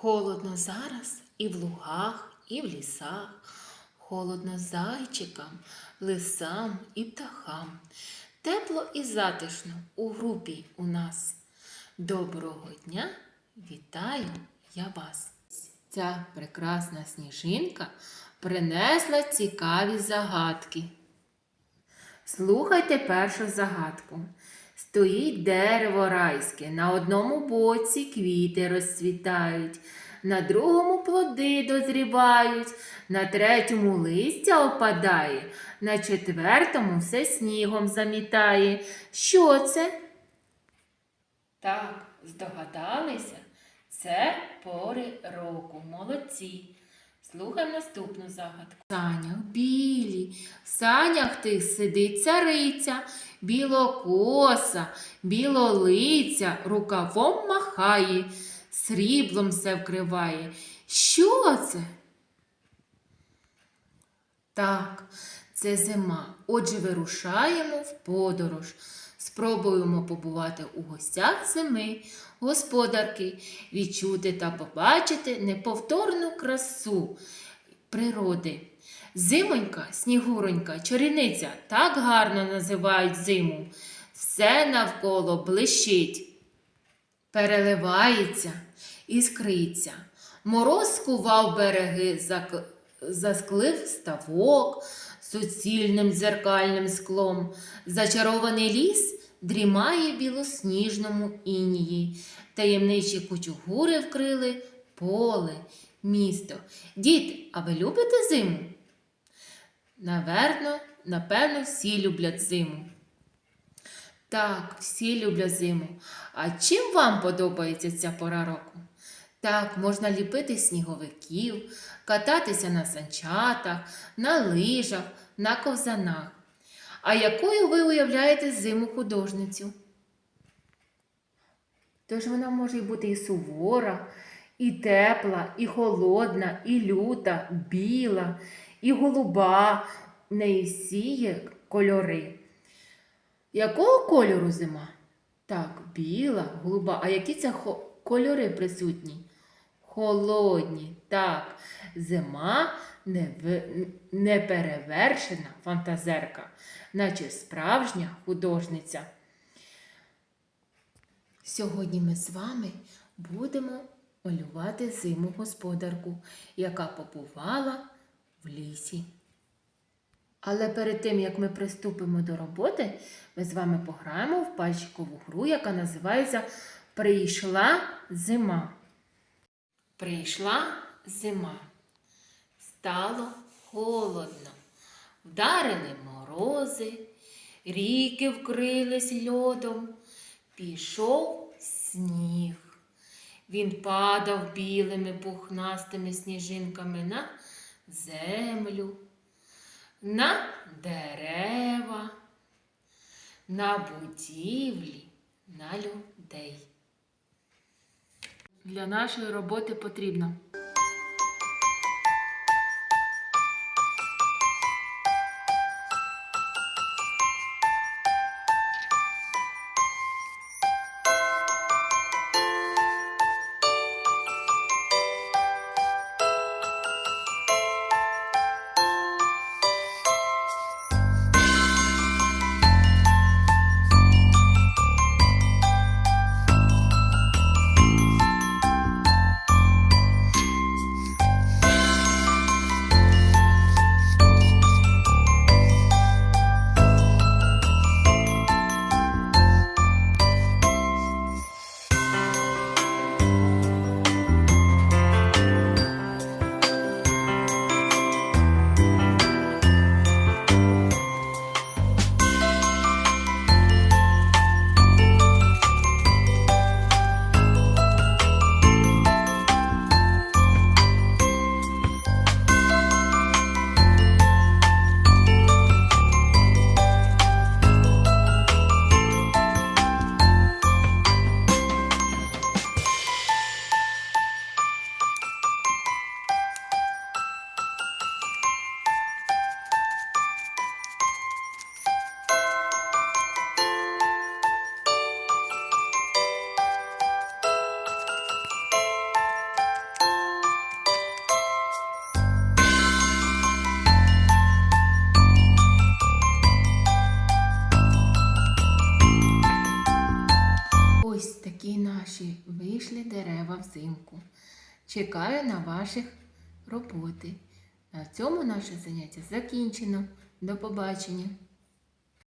Холодно зараз і в лугах, і в лісах. Холодно зайчикам, лисам і птахам. Тепло і затишно у групі у нас. Доброго дня, вітаю я вас. Ця прекрасна сніжинка принесла цікаві загадки. Слухайте першу загадку. Стоїть дерево райське, на одному боці квіти розцвітають, на другому плоди дозрівають, на третьому листя опадає, на четвертому все снігом замітає. Що це? Так, здогадалися, це пори року. Молодці. Слухай наступну загадку. В санях білі, в санях тих сидить цариця, білокоса, білолиця, рукавом махає, сріблом все вкриває. Що це? Так, це зима. Отже, вирушаємо в подорож. Спробуємо побувати у гостях зими, господарки, відчути та побачити неповторну красу природи. Зимонька, снігуронька, чарівниця так гарно називають зиму. Все навколо блищить, переливається, іскриться. Мороз скував береги, засклив ставок суцільним дзеркальним склом. Зачарований ліс дрімає білосніжному інії. Таємничі кучугури вкрили поле, місто. Діти, а ви любите зиму? Наверно, напевно, всі люблять зиму. Так, всі люблять зиму. А чим вам подобається ця пора року? Так, можна ліпити сніговиків, кататися на санчатах, на лижах, на ковзанах. А якою ви уявляєте зиму художницю? Тож вона може бути і сувора, і тепла, і холодна, і люта, біла, і голуба. В неї всі є кольори. Якого кольору зима? Так, біла, голуба. А які це кольори присутні? Холодні. Так, зима неперевершена фантазерка, наче справжня художниця. Сьогодні ми з вами будемо малювати зиму господарку, яка побувала в лісі. Але перед тим, як ми приступимо до роботи, ми з вами пограємо в пальчикову гру, яка називається Прийшла зима. Прийшла зима. Стало холодно. Вдарили морози, ріки вкрились льодом, пішов сніг. Він падав білими пухнастими сніжинками на землю, на дерева, на будівлі, на людей. Для нашої роботи потрібно вийшли дерева взимку. Чекаю на ваших роботи. На цьому наше заняття закінчено. До побачення.